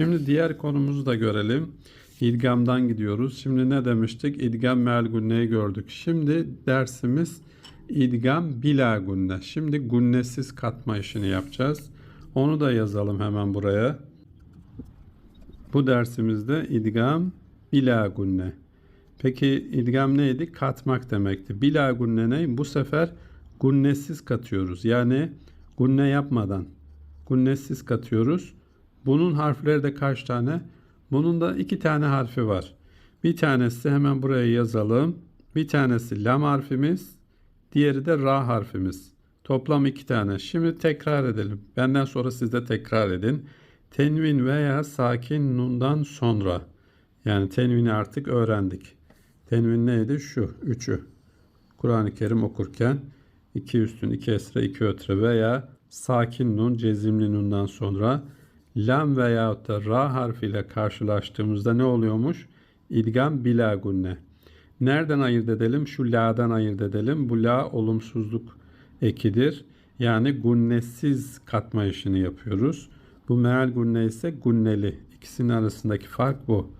Şimdi diğer konumuzu da görelim. İdgamdan gidiyoruz. Şimdi ne demiştik? İdgam meal gunneyi gördük. Şimdi dersimiz idgam bila gunne. Şimdi gunnesiz katma işini yapacağız. Onu da yazalım hemen buraya. Bu dersimizde idgam bila gunne. Peki idgam neydi? Katmak demekti. Bila gunne ne? Bu sefer gunnesiz katıyoruz. Yani gunne yapmadan gunnesiz katıyoruz. Bunun harfleri de kaç tane? Bunun da iki tane harfi var. Bir tanesi hemen buraya yazalım. Bir tanesi lam harfimiz, diğeri de ra harfimiz. Toplam iki tane. Şimdi tekrar edelim. Benden sonra siz de tekrar edin. Tenvin veya sakin nundan sonra. Yani tenvini artık öğrendik. Tenvin neydi? Şu. Üçü. Kur'an-ı Kerim okurken iki üstün, iki esre, iki ötre veya sakin nun, cezimli nundan sonra lam veyahut da ra harfiyle karşılaştığımızda ne oluyormuş? İdgam bila gunne. Nereden ayırt edelim? Şu la'dan ayırt edelim. Bu la olumsuzluk ekidir. Yani gunnesiz katma işini yapıyoruz. Bu meal gunne ise gunneli. İkisinin arasındaki fark bu.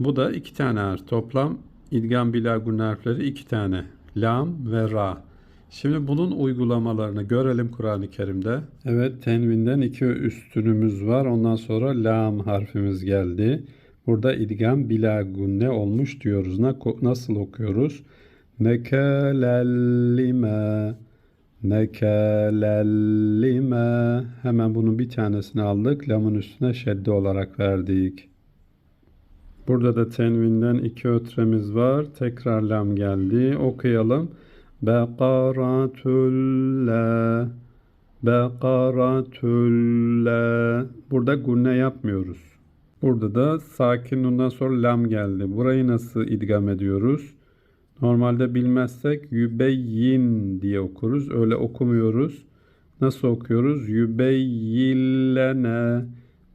Bu da iki tane harf. Toplam idgam bila gunne harfleri iki tane. Lam ve ra. Şimdi bunun uygulamalarını görelim Kur'an-ı Kerim'de. Evet tenvinden iki üstünümüz var. Ondan sonra lam harfimiz geldi. Burada idgam bila gunne olmuş diyoruz. Nasıl okuyoruz? Nekelellime Nekelellime Hemen bunun bir tanesini aldık. Lamın üstüne şedde olarak verdik. Burada da tenvinden iki ötremiz var. Tekrar lam geldi. Okuyalım. Bekaratulla Bekaratulla Burada gunne yapmıyoruz. Burada da sakin ondan sonra lam geldi. Burayı nasıl idgam ediyoruz? Normalde bilmezsek yübeyyin diye okuruz. Öyle okumuyoruz. Nasıl okuyoruz? Yübeyyillene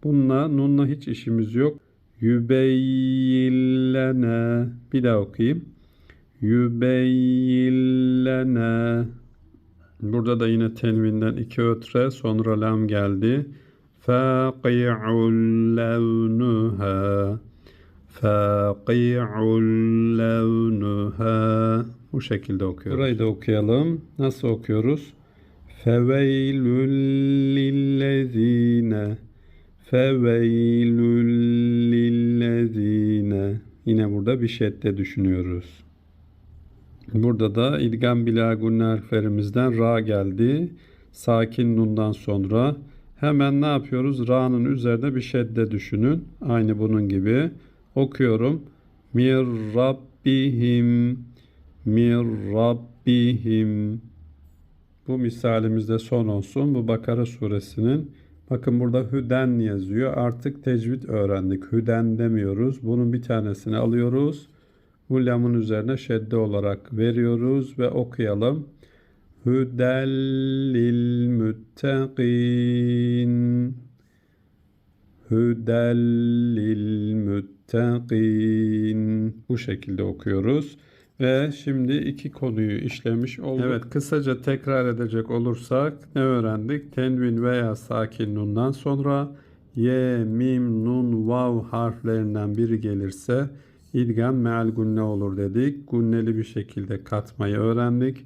Bununla nunla hiç işimiz yok. Yübeyyillene Bir daha okuyayım. Yübeyyillene Burada da yine tenvinden iki ötre sonra lam geldi. Faqi'ul levnuha Faqi'ul levnuha Bu şekilde okuyoruz. Burayı da okuyalım. Nasıl okuyoruz? Feveylül lillezine Feveylül lillezine Yine burada bir şedde düşünüyoruz. Burada da idgam bila gunne harflerimizden ra geldi. Sakin nundan sonra hemen ne yapıyoruz? Ra'nın üzerinde bir şedde düşünün. Aynı bunun gibi. Okuyorum. Mir Rabbihim Mir Rabbihim Bu misalimizde son olsun. Bu Bakara suresinin Bakın burada hüden yazıyor. Artık tecvid öğrendik. Hüden demiyoruz. Bunun bir tanesini alıyoruz. Bu lamın üzerine şedde olarak veriyoruz ve okuyalım. Hüdellil müttegin Hüdellil müttegin Bu şekilde okuyoruz. Ve şimdi iki konuyu işlemiş olduk. Evet kısaca tekrar edecek olursak ne öğrendik? Tenvin veya sakin nundan sonra ye, mim, nun, vav harflerinden biri gelirse idgam meal gunne olur dedik. Gunneli bir şekilde katmayı öğrendik.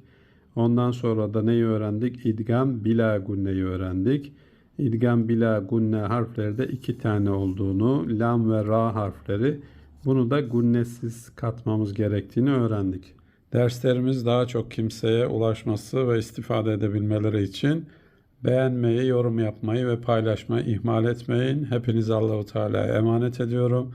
Ondan sonra da neyi öğrendik? İdgam bila gunneyi öğrendik. İdgam bila gunne harfleri de iki tane olduğunu, lam ve ra harfleri bunu da gunnesiz katmamız gerektiğini öğrendik. Derslerimiz daha çok kimseye ulaşması ve istifade edebilmeleri için beğenmeyi, yorum yapmayı ve paylaşmayı ihmal etmeyin. Hepinizi Allahu Teala'ya emanet ediyorum.